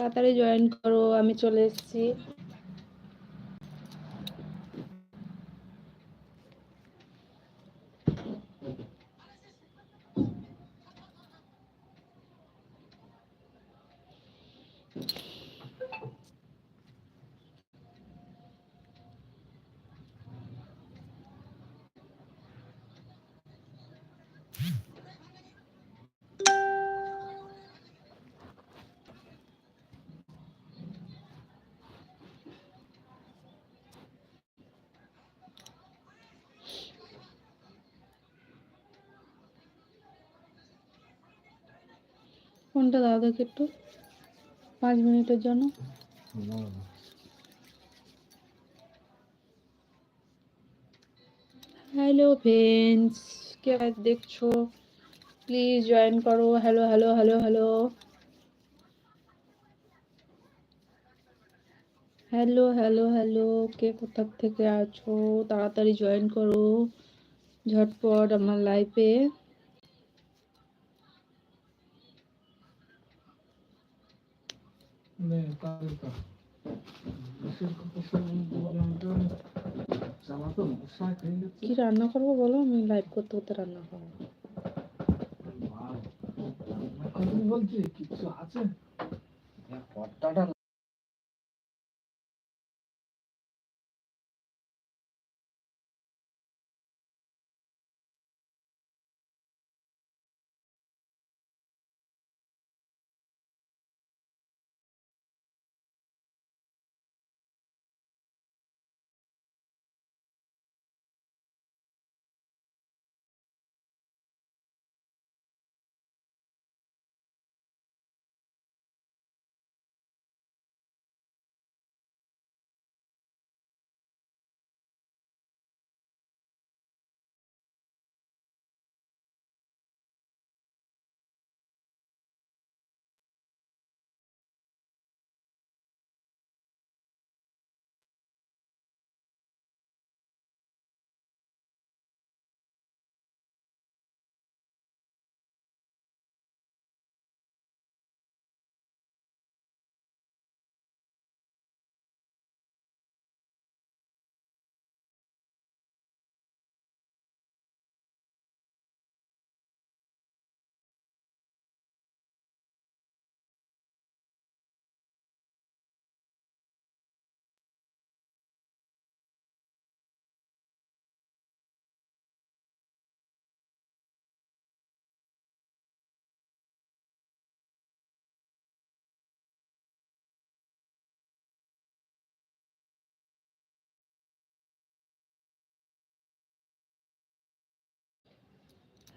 তাড়াতাড়ি জয়েন করো আমি চলে এসেছি। ফোনটা দাও দেখে একটু। পাঁচ মিনিটের জন্য। হ্যালো ফ্রেন্ডস কে দেখছ? প্লিজ জয়েন করো। Hello hello hello hello hello hello hello কে কোথা থেকে আছো? তাড়াতাড়ি জয়েন করো। ঝটপট আমার লাইফে কি রান্না করব বলো আমি লাইভ করতে করতে রান্না করব বলছি কিছু আছে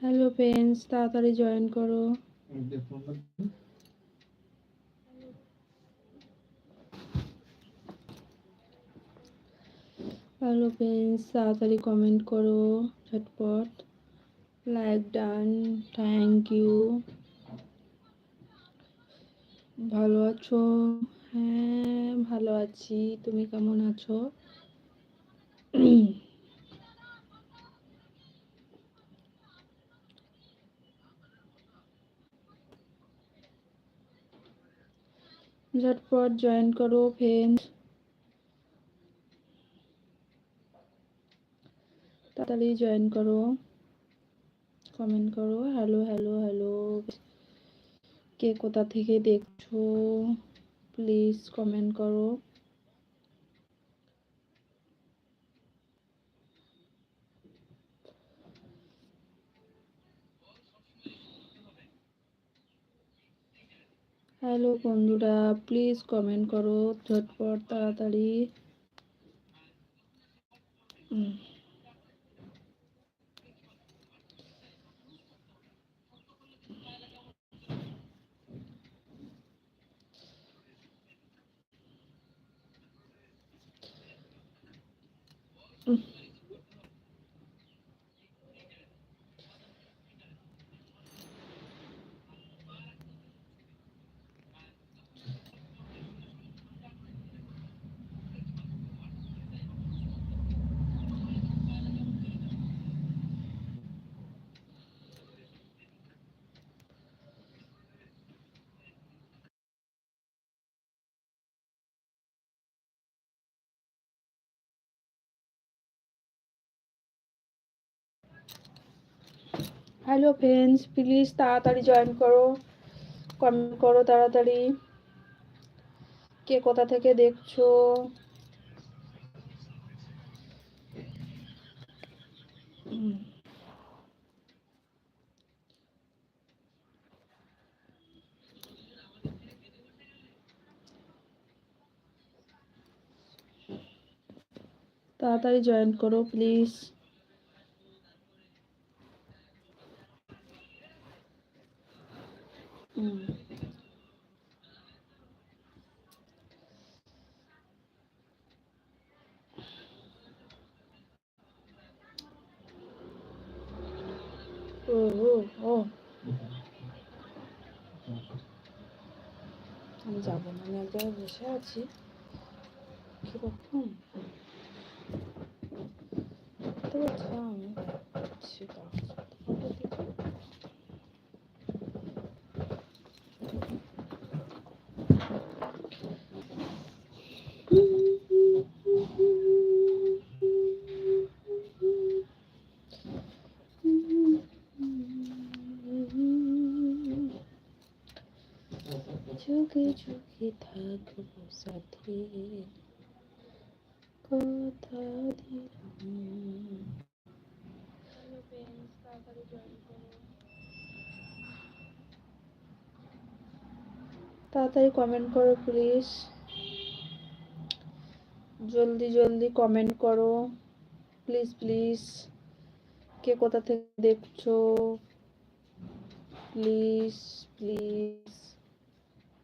হ্যালো ফ্রেন্ডস তাড়াতাড়ি জয়েন করো। হ্যালো ফ্রেন্ডস তাড়াতাড়ি কমেন্ট করো, ঝটপট। লাইক ডান থ্যাংক ইউ ভালো আছো? হ্যাঁ ভালো আছি। তুমি কেমন আছো? ঝটপট জয়েন করো ফ্রেন্ড তাড়াতাড়ি জয়েন করো। কমেন্ট করো হ্যালো হ্যালো হ্যালো কে কোথা থেকে দেখছ? প্লিজ কমেন্ট করো। হ্যালো বন্ধুরা প্লিজ কমেন্ট করো ঝটপট তাড়াতাড়ি Mm. হ্যালো ফ্রেন্ডস প্লিজ তাড়াতাড়ি জয়েন করো। কমেন্ট করো তাড়াতাড়ি। কে কোথা থেকে দেখছ? তাড়াতাড়ি জয়েন করো প্লিজ হুম ও ও ও আমি যাব না আমি এক জায়গায় বসে আছি কীরকম তো আচ্ছা আমি যাচ্ছি যুগে যুগে থাকব সাথে। কথা দিলাম। তাড়াতাড়ি কমেন্ট করো প্লিজ জলদি জলদি কমেন্ট করো। প্লিজ প্লিজ কে কোথা থেকে দেখছ? Please please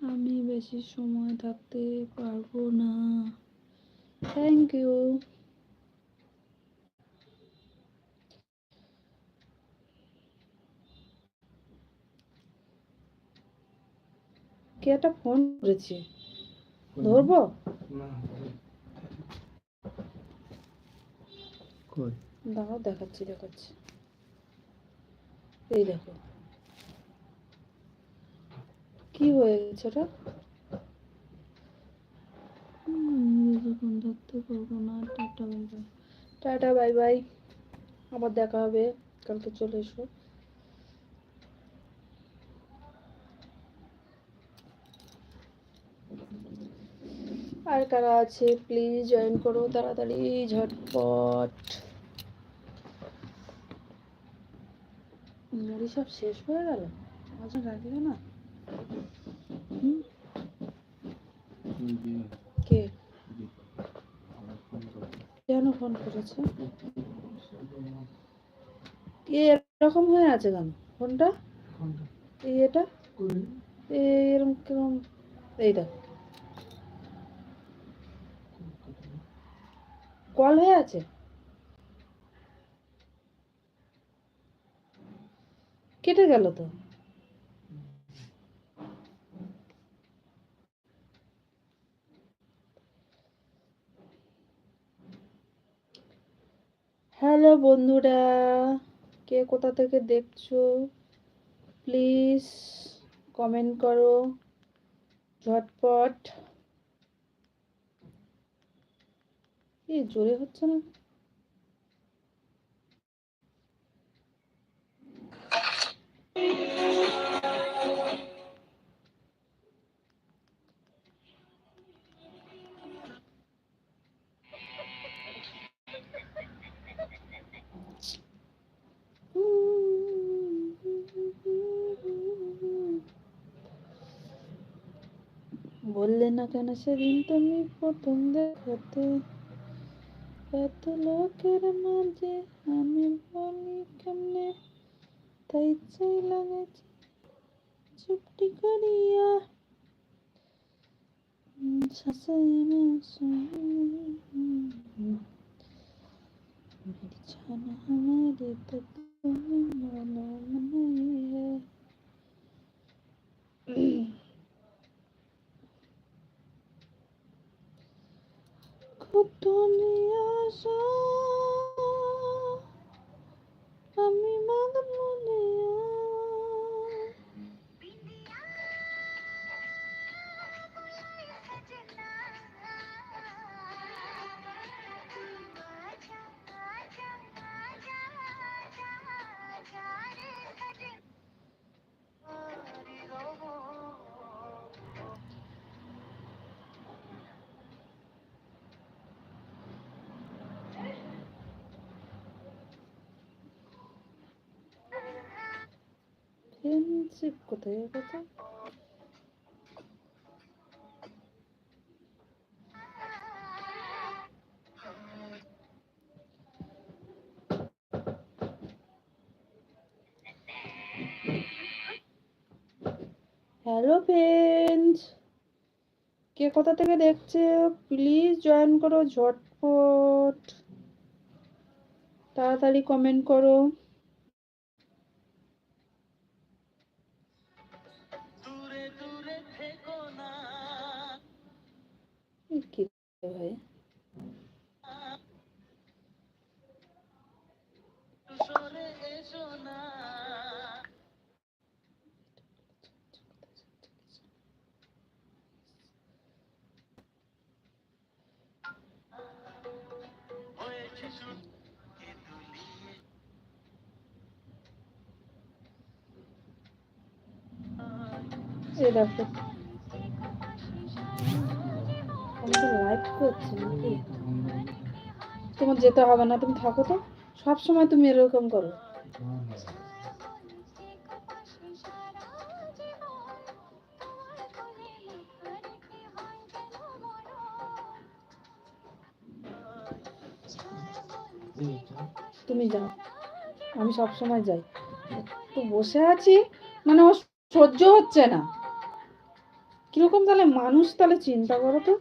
আমি বেশি সময় থাকতে পারব না। থ্যাংক ইউ কে একটা ফোন করেছে? ধরবো? না কই? দাঁড়াও দেখাচ্ছি দেখাচ্ছি। এই দেখো। কি হয়ে গেছে ওটা? বেশিক্ষণ পারব না tata bye bye tata bye bye আবার দেখা হবে কালকে চলে এসো। আর কারা আছে? প্লিজ জয়েন করো তাড়াতাড়ি ঝটপট। মুড়ি সব শেষ হয়ে গেল? আজ রাখবে না। কে? কেন ফোন করেছে? এরকম হয়ে আছে কেন? ফোনটা? ফোনটা। এই এটা? এরকম কীরকম এই দেখ। কল হয়ে আছে? কেটে গেল তো। হ্যালো বন্ধুরা, কে কোথা থেকে দেখছ? প্লিজ কমেন্ট করো। ঝটপট। কি জোরে হচ্ছে না? বললে না কেন সেদিন তুমি প্রথম দেখাতে এত লোকের মাঝে আমি বলি কেমনে তাই চাই লাগেছে চুপটি করিয়া শাসায়না বিছানা हमारे तो तुम्हें मालूम नहीं है নিয়ে আসা ফ্রেন্ডশিপ কোথায় কথা হ্যালো ফ্রেন্ডস কে কোথা থেকে দেখছে? প্লিজ জয়েন করো, ঝটপট। তাড়াতাড়ি কমেন্ট করো। তোমার যেতে হবে না, তুমি থাকো তো। সব সময় তুমি এরকম করো। তুমি যাও। আমি সব সময় যাই। তো বসে আছি মানে ও সহ্য হচ্ছে না। কীরকম তাহলে মানুষ তাহলে চিন্তা করো তো?